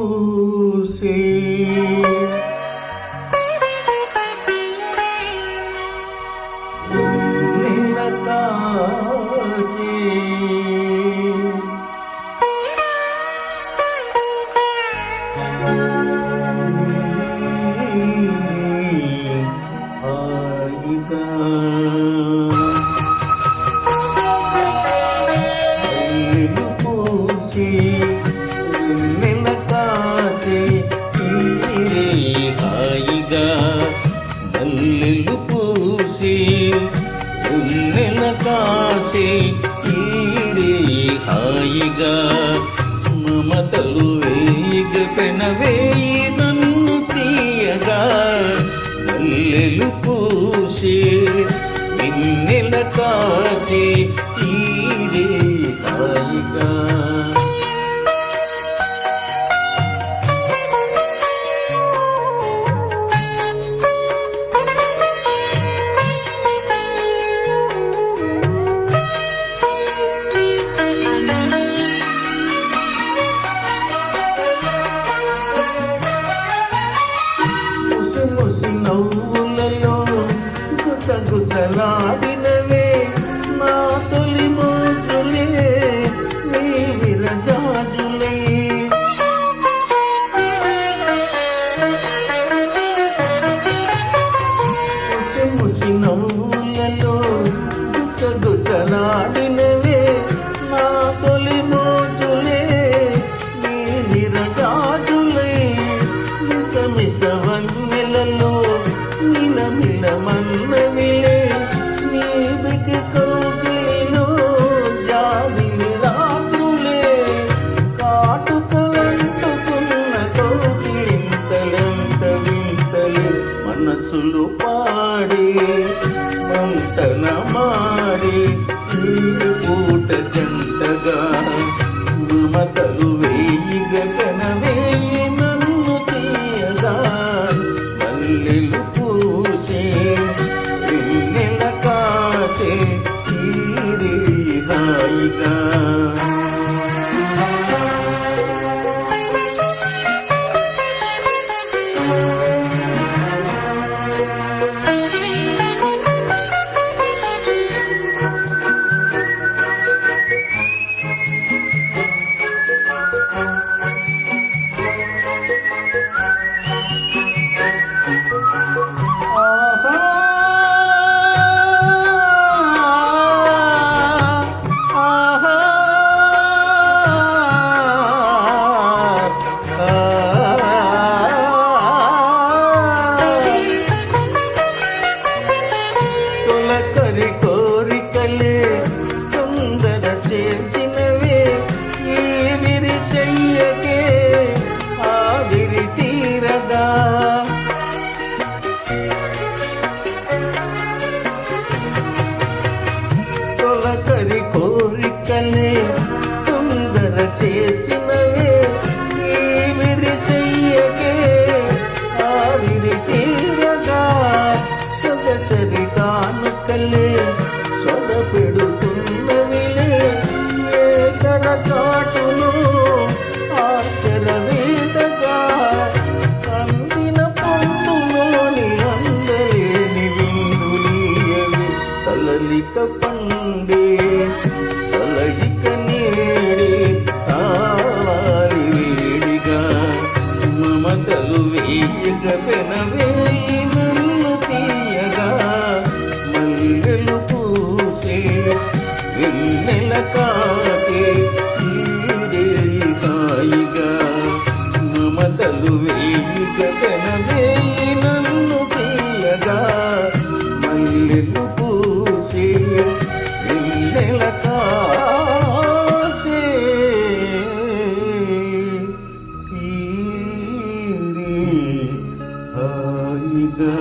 చూసి. నిన్నకాచి ఆగిగా కల్లు పూసి ఉన్న కాసి హాయిగా మమతలు వేయిగ పెనవేయి నన్ను తీయగా. కల్లెలు పూసి నిన్నెల కాసి హాయిగా. గుసగుసలాడినవే నా తొలి మోజులే నీ విరజాజులే ముసి ముసి నవ్వులలో గుసగుసలాడినవే నా తొలి మోజులే నీ విరజాజులే మిస మిస పాడే మంతన మాడే ఈ పూట జంటగా మమతలు వేయి గగన వేయి నన్ను తీయగా మల్లెలు పూసే వెన్నెల కాచే తీరే హాయిగా చేసినవే ఈ విరి చెయ్యకే? ఆవిరి తీరగా సొగసరి కానుకలే సొద జతలు వెయ్యి జతల వేయి నన్ను తీయగా మల్లెలు పూసి వెళ్ళెల హాయిగా